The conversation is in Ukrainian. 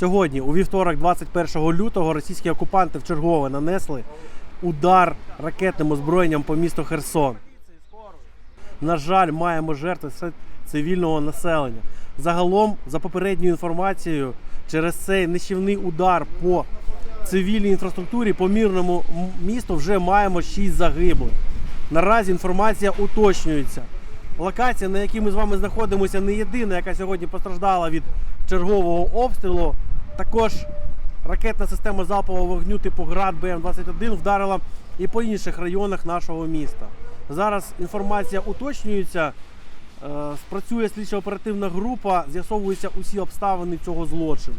Сьогодні, у вівторок, 21 лютого, російські окупанти вчергове нанесли удар ракетним озброєнням по місту Херсон. На жаль, маємо жертви цивільного населення. Загалом, за попередньою інформацією, через цей нищівний удар по цивільній інфраструктурі по мирному місту вже маємо 6 загиблих. Наразі інформація уточнюється. Локація, на якій ми з вами знаходимося, не єдина, яка сьогодні постраждала від чергового обстрілу. Також ракетна система залпового вогню типу ГРАД БМ-21 вдарила і по інших районах нашого міста. Зараз інформація уточнюється. Е, Спрацює слідчо-оперативна група, з'ясовуються усі обставини цього злочину.